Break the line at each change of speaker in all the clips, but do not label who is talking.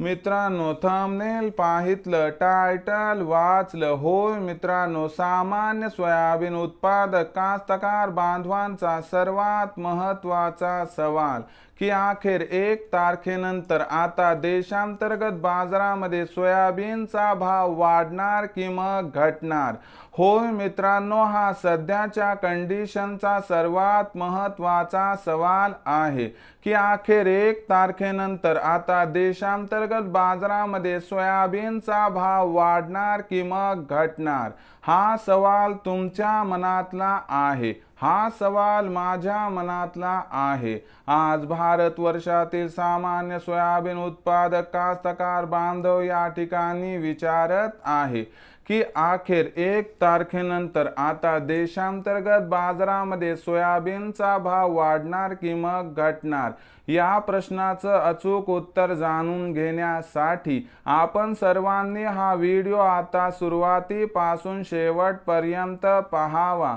मित्रांनो thumbnail पाहितलं title वाचलं. होय मित्रांनो सामान्य सोयाबीन उत्पादक कास्तकार बांधवांचा सर्वात महत्त्वाचा सवाल की अखेर एक तारखेनंतर आता देशांतर्गत बाजारामध्ये सोयाबीनचा भाव वाढणार की मग घटणार? होय मित्रांनो हा सध्याच्या कंडिशनचा सर्वात महत्त्वाचा सवाल आहे की अखेर एक तारखेनंतर आता देशांतर अंतर्गत बाजारामध्ये सोयाबीनचा भाव वाढणार किंवा मग घटणार? हा सवाल तुमच्या मनातला आहे. हा सवाल माझ्या मनातला आहे. आज भारत वर्षातील सामान्य सोयाबीन उत्पादक कास्तकार बांधव या ठिकाणी विचारत आहे की अखेर एक तारखेनंतर आता देशांतर्गत बाजारामध्ये सोयाबीनचा भाव वाढणार की मग घटणार? या प्रश्नाचं अचूक उत्तर जाणून घेण्यासाठी आपण सर्वांनी हा व्हिडिओ आता सुरुवातीपासून शेवटपर्यंत पाहावा.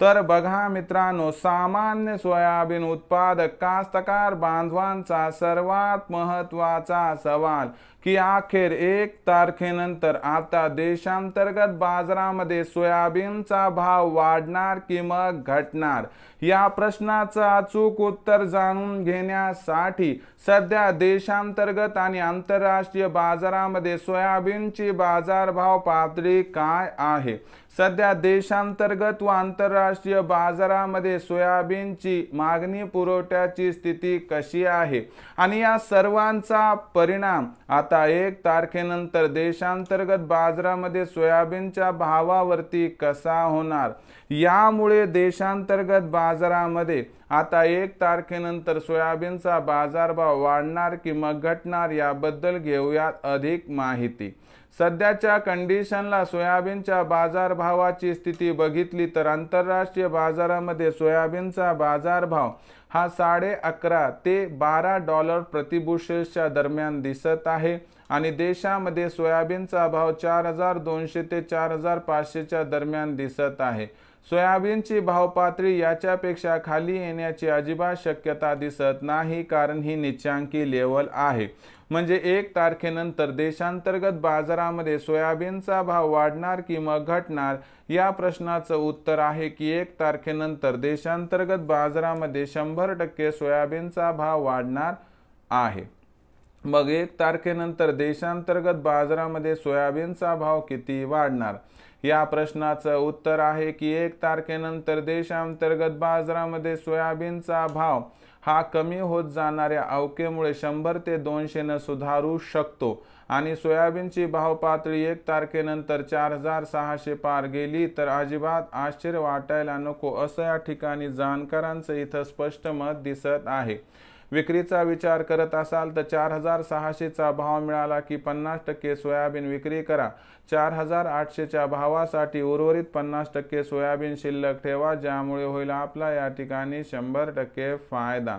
तर बघा मित्रांनो सामान्य सोयाबीन उत्पादक कास्तकार बांधवांचा सर्वात महत्त्वाचा सवाल की अखेर एक तारखेनंतर आता देशांतर्गत बाजारामध्ये सोयाबीनचा भाव वाढणार की मग घटणार? या प्रश्नाचं अचूक उत्तर जाणून घेण्यासाठी सध्या देशांतर्गत आणि आंतरराष्ट्रीय बाजारामध्ये सोयाबीनची बाजारभाव पातळी काय आहे? सध्या देशांतर्गत व आंतरराष्ट्रीय बाजारामध्ये सोयाबीनची मागणी पुरवठ्याची स्थिती कशी आहे? आणि या सर्वांचा परिणाम आता एक तारखेनंतर देशांतर्गत बाजारामध्ये सोयाबीनच्या भावावरती कसा होणार? यामुळे देशांतर्गत बाजारामध्ये आता एक तारखेनंतर सोयाबीनचा बाजारभाव वाढणार किंवा घटणार याबद्दल घेऊयात अधिक माहिती. सध्याच्या कंडिशनला सोयाबीनच्या बाजारभावाची स्थिती बघितली तर आंतरराष्ट्रीय बाजारामध्ये सोयाबीनचा बाजारभाव हा साडे अकरा ते बारा डॉलर प्रतिबुशेसच्या दरम्यान दिसत आहे आणि देशामध्ये सोयाबीनचा भाव चार हजार दोनशे ते चार हजार पाचशेच्या दरम्यान दिसत आहे. सोयाबीनची भावपातळी याच्यापेक्षा खाली येण्याची अजिबात शक्यता दिसत नाही कारण ही निच्चांकी लेवल आहे. म्हणजे एक तारखेनंतर देशांतर्गत बाजारामध्ये सोयाबीनचा भाव वाढणार की मग घटणार या प्रश्नाचं उत्तर आहे की एक तारखेनंतर देशांतर्गत बाजारामध्ये शंभर टक्के सोयाबीनचा भाव वाढणार आहे. मग एक तारखेनंतर देशांतर्गत बाजारामध्ये सोयाबीनचा भाव किती वाढणार? या प्रश्नाचं उत्तर आहे की एक तारखेनंतर देशांतर्गत बाजारामध्ये सोयाबीनचा भाव हा कमी होत जाणाऱ्या अवकेमुळे शंभर ते दोनशेनं सुधारू शकतो. आणि सोयाबीनची भाव पातळी एक तारखेनंतर चार हजार सहाशे पार गेली तर अजिबात आश्चर्य वाटायला नको असं या ठिकाणी जाणकारांचं इथं स्पष्ट मत दिसत आहे. विक्रीचा विचार करत असाल तर चार हजार सहाशेचा भाव मिळाला की पन्नास टक्के सोयाबीन विक्री करा. चार हजार आठशेच्या भावासाठी उर्वरित पन्नास टक्के सोयाबीन शिल्लक ठेवा ज्यामुळे होईल आपला या ठिकाणी शंभर टक्के फायदा.